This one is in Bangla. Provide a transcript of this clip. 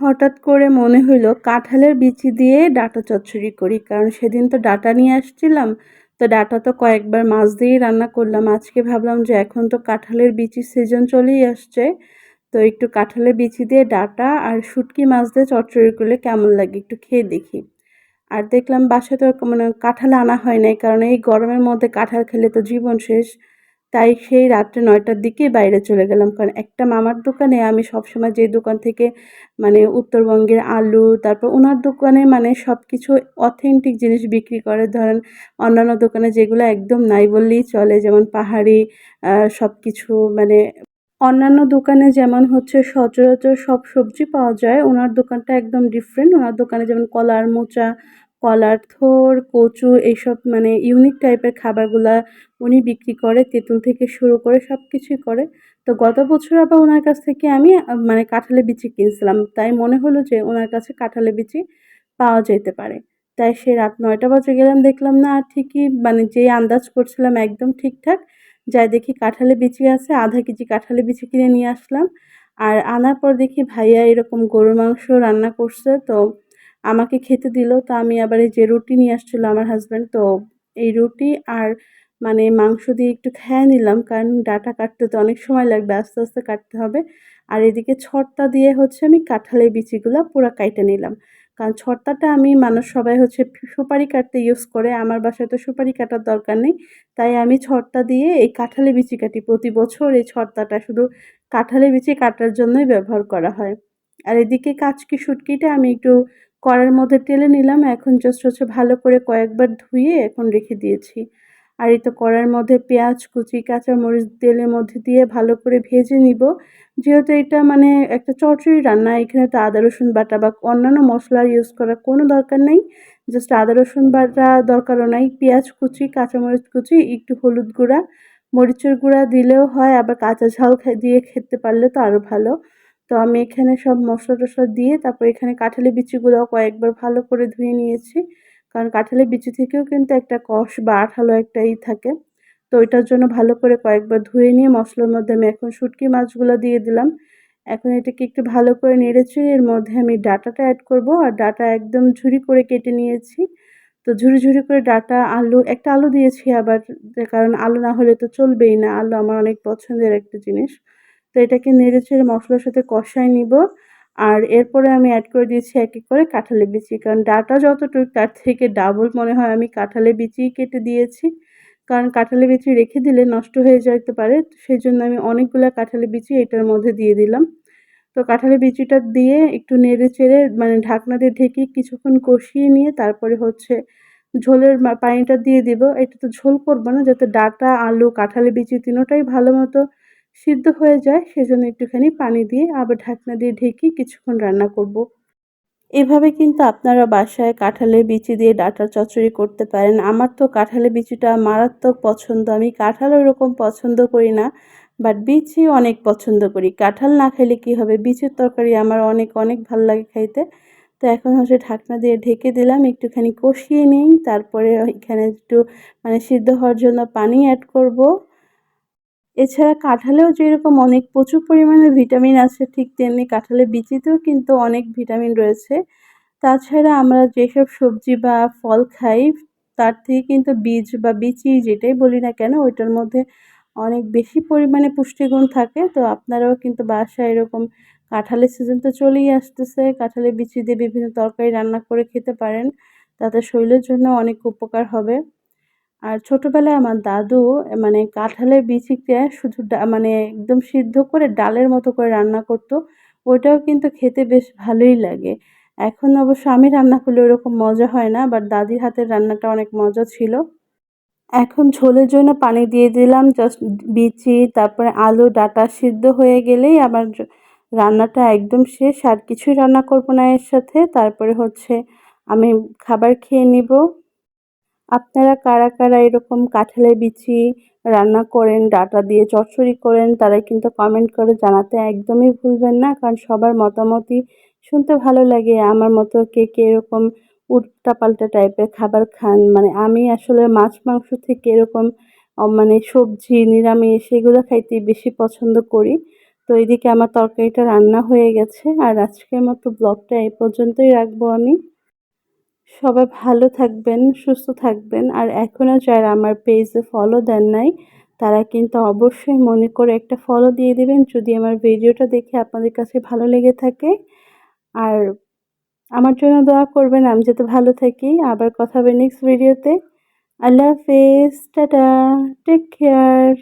হঠাৎ করে মনে হইল কাঁঠালের বিচি দিয়ে ডাঁটা চচ্চড়ি করি, কারণ সেদিন তো ডাঁটা নিয়ে আসছিলাম। তো ডাটা তো কয়েকবার মাছ দিয়েই রান্না করলাম। আজকে ভাবলাম যে এখন তো কাঁঠালের বিচি সিজন চলেই আসছে। তো একটু কাঁঠালের বিচি দিয়ে ডাটা আর শুটকি মাছ দিয়ে চচ্চড়ি করলে কেমন লাগে একটু খেয়ে দেখি। আর দেখলাম বাসায় তো মানে কাঁঠাল আনা হয় নাই, কারণ এই গরমের মধ্যে কাঁঠাল খেলে তো জীবন শেষ। তাই সেই রাত্রে নয়টার দিকে বাইরে চলে গেলাম। কারণ একটা মামার দোকানে আমি সবসময় যে দোকান থেকে মানে উত্তরবঙ্গের আলু, তারপর ওনার দোকানে মানে সব কিছু অথেন্টিক জিনিস বিক্রি করে। ধরেন অন্যান্য দোকানে যেগুলো একদম নাই বললেই চলে, যেমন পাহাড়ি সব কিছু মানে অন্যান্য দোকানে যেমন হচ্ছে সচরাচর সব সবজি পাওয়া যায় ওনার দোকানটা একদম ডিফারেন্ট ওনার দোকানে যেমন কলার মোচা কলার থোর, কচু এইসব মানে ইউনিক টাইপের খাবারগুলা উনি বিক্রি করে, তেঁতুল থেকে শুরু করে সব কিছুই করে। তো গত বছর আবার ওনার কাছ থেকে আমি মানে কাঁঠালের বিচি কিনছিলাম। তাই মনে হলো যে ওনার কাছে কাঁঠালের বিচি পাওয়া যেতে পারে। তাই সে রাত নয়টা বাজে গেলাম, দেখলাম না, আর ঠিকই মানে যেই আন্দাজ করছিলাম একদম ঠিকঠাক, যাই দেখি কাঁঠালে বিচি আছে, আধা কেজি কাঁঠালে বিচি কিনে নিয়ে আসলাম। আর আনার পর দেখি ভাইয়া এরকম গরুর মাংস রান্না করছে, তো আমাকে খেতে দিল, তো আমি আবার এই যে রুটি নিয়ে আসছিল আমার হাজব্যান্ড তো এই রুটি আর মানে মাংস দিয়ে একটু খেয়ে নিলাম, কারণ ডাটা কাটতে তো অনেক সময় লাগবে, আস্তে আস্তে কাটতে হবে। আর এদিকে ছটটা দিয়ে হচ্ছে আমি কাঁঠালের বিচিগুলো পুরো কাইটে নিলাম। কারণ ছর্তাটা আমি মানুষ সবাই হচ্ছে সুপারি কাটতে ইউজ করে, আমার বাসায় তো সুপারি কাটার দরকার নেই। তাই আমি ছর্তা দিয়ে এই কাঁঠালি বিচি কাটি। প্রতি বছর এই ছর্তাটা শুধু কাঁঠালি বিচি কাটার জন্যই ব্যবহার করা হয়। আর এদিকে কাচকি শুটকিটা আমি একটু কড়ার মধ্যে টেলে নিলাম। এখন জাস্ট হচ্ছে ভালো করে কয়েকবার ধুয়ে এখন রেখে দিয়েছি। আর এই তো কড়ার মধ্যে পেঁয়াজ, কুচি, কাঁচামরিচ তেলের মধ্যে দিয়ে ভালো করে ভেজে নিব। যেহেতু এটা মানে একটা চটচড়ি রান্না, এখানে তো আদা, রসুন বাটা বা অন্যান্য মশলা ইউজ করার কোনো দরকার নেই। জাস্ট আদা, রসুন বাটা দরকারও নাই। পেঁয়াজ, কুচি, কাঁচামরিচ, কুচি, একটু হলুদ গুঁড়া, মরিচের গুঁড়া দিলেও হয়, আবার কাঁচা ঝাল দিয়ে খেতে পারলে তো আরও ভালো। তো আমি এখানে সব মশলা টশলা দিয়ে তারপর এখানে কাঁঠালি বিচিগুলো কয়েকবার ভালো করে ধুয়ে নিয়েছি। কারণ কাঁঠালের বিচি থেকেও কিন্তু একটা কষ বা আঠালো একটা ই থাকে। তো ওইটার জন্য ভালো করে কয়েকবার ধুয়ে নিয়ে মশলার মধ্যে আমি এখন শুটকি মাছগুলো দিয়ে দিলাম। এখন এটাকে একটু ভালো করে নেড়েছি এর মধ্যে আমি ডাটাটা অ্যাড করব। আর ডাটা একদম ঝুরি করে কেটে নিয়েছি। তো ঝুরি ঝুরি করে ডাটা, আলু, একটা আলু দিয়েছি আবার। কারণ আলু না হলে তো চলবেই না। আলু আমার অনেক পছন্দের একটা জিনিস। এটাকে নেড়ে ছেড়ে মশলার সাথে কষায় নিব। আর এরপরে আমি অ্যাড করে দিয়েছি এক এক করে কাঁঠালে বিচি। কারণ ডাটা যতটুকু তার থেকে ডাবল মনে হয় আমি কাঁঠালে বিচিই কেটে দিয়েছি। কারণ কাঁঠালে বিচি রেখে দিলে নষ্ট হয়ে যেতে পারে। সেই জন্য আমি অনেকগুলো কাঁঠালে বিচি এটার মধ্যে দিয়ে দিলাম। তো কাঁঠালে বিচিটা দিয়ে একটু নেড়ে চেড়ে মানে ঢাকনা দিয়ে ঢেকে কিছুক্ষণ কষিয়ে নিয়ে তারপরে হচ্ছে ঝোলের পানিটা দিয়ে দিব। এটা তো ঝোল করব না, যাতে ডাটা, আলু কাঁঠালে বিচি তিনোটাই ভালো মতো সিদ্ধ হয়ে যায়, সেজন্য একটুখানি পানি দিয়ে আবার ঢাকনা দিয়ে ঢেকে কিছুক্ষণ রান্না করব। এভাবে কিন্তু আপনারা বাসায় কাঁঠালের বিচি দিয়ে ডাটার চচ্চড়ি করতে পারেন। আমার তো কাঁঠালের বিচিটা মারাত্মক পছন্দ। আমি কাঁঠাল ওরকম পছন্দ করি না বাট বিচি অনেক পছন্দ করি। কাঁঠাল না খেলে কি হবে? বিচির তরকারি আমার অনেক অনেক ভালো লাগে খাইতে। তো এখন হচ্ছে ঢাকনা দিয়ে ঢেকে দিলাম, একটুখানি কষিয়ে নিই। তারপরে এখানে একটু মানে সিদ্ধ হওয়ার জন্য পানি অ্যাড করব। এছাড়া কাঁঠালেও যেরকম অনেক প্রচুর পরিমাণে ভিটামিন আছে, ঠিক তেমনি কাঁঠালের বিচিতেও কিন্তু অনেক ভিটামিন রয়েছে। তাছাড়া আমরা যেসব সবজি বা ফল খাই, তার থেকে কিন্তু বীজ বা বিচি যেটাই বলি না কেন, ওইটার মধ্যে অনেক বেশি পরিমাণে পুষ্টিগুণ থাকে। তো আপনারাও কিন্তু বাসায় এরকম কাঁঠালের সিজন তো চলেই আসতেছে, কাঁঠালের বিচি দিয়ে বিভিন্ন তরকারি রান্না করে খেতে পারেন। তাতে শরীরের জন্য অনেক উপকার হবে। আর ছোটোবেলায় আমার দাদু মানে কাঁঠালের বিচিকে শুধু মানে একদম সিদ্ধ করে ডালের মতো করে রান্না করতো, ওইটাও কিন্তু খেতে বেশ ভালোই লাগে। এখন অবশ্য আমি রান্না করলে ওরকম মজা হয় না বাট দাদির হাতের রান্নাটা অনেক মজা ছিল। এখন ঝোলের জন্য পানি দিয়ে দিলাম জাস্ট বিচি, তারপরে আলু, ডাটা সিদ্ধ হয়ে গেলেই আবার রান্নাটা একদম শেষ। আর কিছুই রান্না করব না এর সাথে, তারপরে হচ্ছে আমি খাবার খেয়ে নিব। আপনারা কারা কারা এরকম কাঁঠালের বিচি রান্না করেন, ডাটা দিয়ে চচ্চড়ি করেন তারা কিন্তু কমেন্ট করে জানাতে একদমই ভুলবেন না, কারণ সবার মতামতই শুনতে ভালো লাগে। আমার মতো কে কে এরকম উল্টাপাল্টা টাইপের খাবার খান মানে আমি আসলে মাছ, মাংস থেকে এরকম মানে সবজি, নিরামিষ এগুলো খাইতে বেশি পছন্দ করি। তো এদিকে আমার তরকারিটা রান্না হয়ে গেছে, আর আজকের মতো ব্লগটা এই পর্যন্তই রাখব আমি। সবাই ভালো থাকবেন, সুস্থ থাকবেন। আর এখনও যারা আমার পেজে ফলো দেন নাই, তারা কিন্তু অবশ্যই মনে করে একটা ফলো দিয়ে দেবেন। যদি আমার ভিডিওটা দেখে আপনাদের কাছে ভালো লেগে থাকে। আর আমার জন্য দোয়া করবেন, আমি যাতে ভালো থাকি। আবার কথা হবে নেক্সট ভিডিওতে আল্লাহ হাফেজ, টাটা টেক কেয়ার